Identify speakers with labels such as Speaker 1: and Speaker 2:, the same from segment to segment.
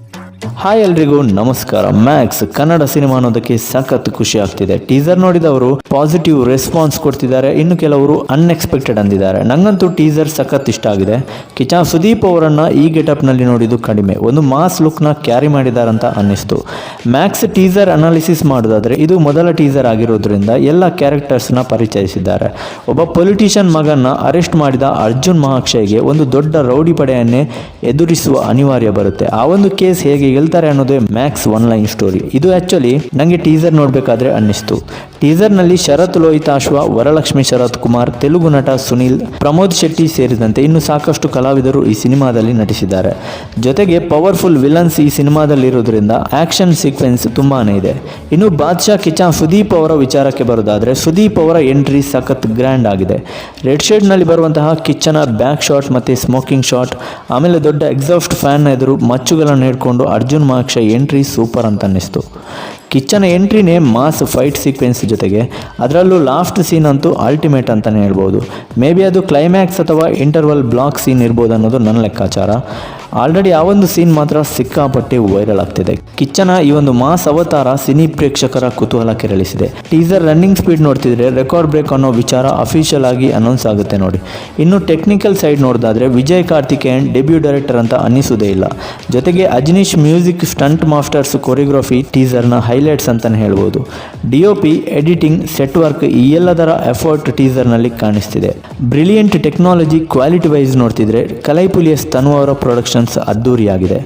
Speaker 1: Bye. Hi ಎಲ್ರಿಗೂ, ನಮಸ್ಕಾರ. Max Kannada cinema ಅನ್ನೋದಕ್ಕೆ ಸಖತ್ ಖುಷಿ ಆಗ್ತಿದೆ. ಟೀಸರ್ ನೋಡಿದವರು ಪಾಸಿಟಿವ್ ರೆಸ್ಪಾನ್ಸ್ ಕೊಡ್ತಿದ್ದಾರೆ. ಇನ್ನು ಕೆಲವರು ಅನ್ಎಕ್ಸ್ಪೆಕ್ಟೆಡ್ ಅಂದಿದ್ದಾರೆ. ನಂಗಂತೂ ಟೀಸರ್ ಸಖತ್ ಇಷ್ಟ ಆಗಿದೆ. ಕಿಚಾ ಸುದೀಪ್ ಅವರನ್ನ ಈ ಗೆಟಪ್ನಲ್ಲಿ ನೋಡಿದ್ದು ಕಡಿಮೆ. ಒಂದು ಮಾಸ್ ಲುಕ್ನ ಕ್ಯಾರಿ ಮಾಡಿದಾರಂತ ಅನ್ನಿಸ್ತು. ಮ್ಯಾಕ್ಸ್ ಟೀಸರ್ ಅನಾಲಿಸಿಸ್ ಮಾಡೋದಾದ್ರೆ ಇದು ಮೊದಲ ಟೀಸರ್ ಆಗಿರೋದ್ರಿಂದ ಎಲ್ಲ ಕ್ಯಾರೆಕ್ಟರ್ಸ್ನ ಪರಿಚಯಿಸಿದ್ದಾರೆ. ಒಬ್ಬ ಪೊಲಿಟಿಷಿಯನ್ ಮಗನ್ನ ಅರೆಸ್ಟ್ ಮಾಡಿದ ಅರ್ಜುನ್ ಮಹಾಕ್ಷಯ್ಗೆ ಒಂದು ದೊಡ್ಡ ರೌಡಿ ಪಡೆಯನ್ನೇ ಎದುರಿಸುವ ಅನಿವಾರ್ಯ ಬರುತ್ತೆ. ಆ ಒಂದು ಕೇಸ್ ಹೇಗೆ ಗೆಲ್ತಾರೆ ಅನ್ನೋದೇ ಮ್ಯಾಕ್ಸ್ ಒನ್ ಲೈನ್ ಸ್ಟೋರಿ ಇದು ಆಕ್ಚುಲಿ ನನಗೆ ಟೀಸರ್ ನೋಡಬೇಕಾದ್ರೆ ಅನ್ನಿಸ್ತು. ಟೀಸರ್ನಲ್ಲಿ ಶರತ್ ಲೋಹಿತಾಶ್ವ ವರಲಕ್ಷ್ಮಿ ಶರತ್ ಕುಮಾರ್, ತೆಲುಗು ನಟ ಸುನೀಲ್, ಪ್ರಮೋದ್ ಶೆಟ್ಟಿ ಸೇರಿದಂತೆ ಇನ್ನು ಸಾಕಷ್ಟು ಕಲಾವಿದರು ಈ ಸಿನಿಮಾದಲ್ಲಿ ನಟಿಸಿದ್ದಾರೆ. ಜೊತೆಗೆ ಪವರ್ಫುಲ್ ವಿಲನ್ಸ್ ಈ ಸಿನಿಮಾದಲ್ಲಿ ಇರೋದ್ರಿಂದ ಆಕ್ಷನ್ ಸೀಕ್ವೆನ್ಸ್ ತುಂಬಾನೇ ಇದೆ. ಇನ್ನು ಬಾದ್ಶಾ ಕಿಚಾ ಸುದೀಪ್ ಅವರ ವಿಚಾರಕ್ಕೆ ಬರೋದಾದ್ರೆ ಸುದೀಪ್ ಅವರ ಎಂಟ್ರಿ ಸಖತ್ ಗ್ರ್ಯಾಂಡ್ ಆಗಿದೆ. ರೆಡ್ ಶೇಡ್ನಲ್ಲಿ ಬರುವಂತಹ ಕಿಚ್ಚನ ಬ್ಯಾಕ್ ಶಾಟ್ ಮತ್ತು ಸ್ಮೋಕಿಂಗ್ ಶಾಟ್ ಆಮೇಲೆ ದೊಡ್ಡ ಎಕ್ಸಾಸ್ಟ್ ಫ್ಯಾನ್ ಎದುರು ಮಚ್ಚುಗಳನ್ನು ಹಿಡ್ಕೊಂಡು ಅರ್ಜುನ್ ಮಾಕ್ಷ ಎಂಟ್ರಿ ಸೂಪರ್ ಅಂತ ಅನ್ನಿಸ್ತು ಕಿಚ್ಚನ ಎಂಟ್ರಿನೇ ಮಾಸ್ ಫೈಟ್ ಸೀಕ್ವೆನ್ಸ್ ಜೊತೆಗೆ ಅದರಲ್ಲೂ ಲಾಸ್ಟ್ ಸೀನ್ ಅಂತೂ ಅಲ್ಟಿಮೇಟ್ ಅಂತಲೇ ಹೇಳ್ಬೋದು. ಮೇ ಬಿ ಅದು ಕ್ಲೈಮ್ಯಾಕ್ಸ್ ಅಥವಾ ಇಂಟರ್ವಲ್ ಬ್ಲಾಕ್ ಸೀನ್ ಇರ್ಬೋದು ಅನ್ನೋದು ನನ್ನ ಲೆಕ್ಕಾಚಾರ. ಆಲ್ರೆಡಿ ಆ ಒಂದು ಸೀನ್ ಮಾತ್ರ ಸಿಕ್ಕಾಪಟ್ಟೆ ವೈರಲ್ ಆಗ್ತಿದೆ. ಕಿಚ್ಚನ ಈ ಒಂದು ಮಾಸ್ ಅವತಾರ ಸಿನಿ ಪ್ರೇಕ್ಷಕರ ಕುತೂಹಲ ಕೆರಳಿಸಿದೆ ಟೀಸರ್ ರನ್ನಿಂಗ್ ಸ್ಪೀಡ್ ನೋಡ್ತಿದ್ರೆ ರೆಕಾರ್ಡ್ ಬ್ರೇಕ್ ಅನ್ನೋ ವಿಚಾರ ಅಫಿಷಿಯಲ್ ಆಗಿ ಅನೌನ್ಸ್ ಆಗುತ್ತೆ ನೋಡಿ. ಇನ್ನು ಟೆಕ್ನಿಕಲ್ ಸೈಡ್ ನೋಡೋದಾದ್ರೆ ವಿಜಯ್ ಕಾರ್ತಿಕೇಯನ್ ಡೆಬ್ಯೂ ಡೈರೆಕ್ಟರ್ ಅಂತ ಅನ್ನಿಸೋದೇ ಇಲ್ಲ. ಜೊತೆಗೆ Ajaneesh music stunt masters choreography ಟೀಸರ್ನ highlights ಅಂತಲೇ ಹೇಳ್ಬೋದು. D O P editing set work ಈ ಎಲ್ಲದರ ಎಫರ್ಟ್ ಟೀಸರ್ನಲ್ಲಿ ಕಾಣಿಸ್ತಿದೆ. ಬ್ರಿಲಿಯಂಟ್ ಟೆಕ್ನಾಲಜಿ ಕ್ವಾಲಿಟಿ ವೈಸ್ ನೋಡ್ತಿದ್ರೆ ಕಲೈಪುಲಿಯಸ್ ತನು ಅವರ ಪ್ರೊಡಕ್ಷನ್ಸ್ ಅದ್ದೂರಿಯಾಗಿದೆ.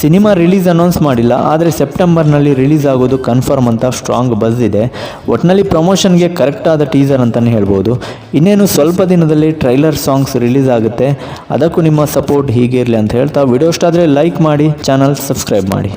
Speaker 1: ಸಿನಿಮಾ ರಿಲೀಸ್ ಅನೌನ್ಸ್ ಮಾಡಿಲ್ಲ, ಆದರೆ ಸೆಪ್ಟೆಂಬರ್ನಲ್ಲಿ ರಿಲೀಸ್ ಆಗೋದು ಕನ್ಫರ್ಮ್ ಅಂತ ಸ್ಟ್ರಾಂಗ್ ಬಸ್ ಇದೆ. ಒಟ್ಟಿನಲ್ಲಿ ಪ್ರಮೋಷನ್ಗೆ ಕರೆಕ್ಟಾದ ಟೀಸರ್ ಅಂತಲೇ ಹೇಳ್ಬೋದು. ಇನ್ನೇನು ಸ್ವಲ್ಪ ದಿನದಲ್ಲಿ ಟ್ರೈಲರ್ ಸಾಂಗ್ಸ್ ರಿಲೀಸ್ ಆಗುತ್ತೆ. ಅದಕ್ಕೂ ನಿಮ್ಮ ಸಪೋರ್ಟ್ ಹೀಗೆ ಇರಲಿ ಅಂತ ಹೇಳ್ತಾ, ವಿಡಿಯೋ ಇಷ್ಟ ಆದರೆ ಲೈಕ್ ಮಾಡಿ ಚಾನಲ್ ಸಬ್ಸ್ಕ್ರೈಬ್ ಮಾಡಿ.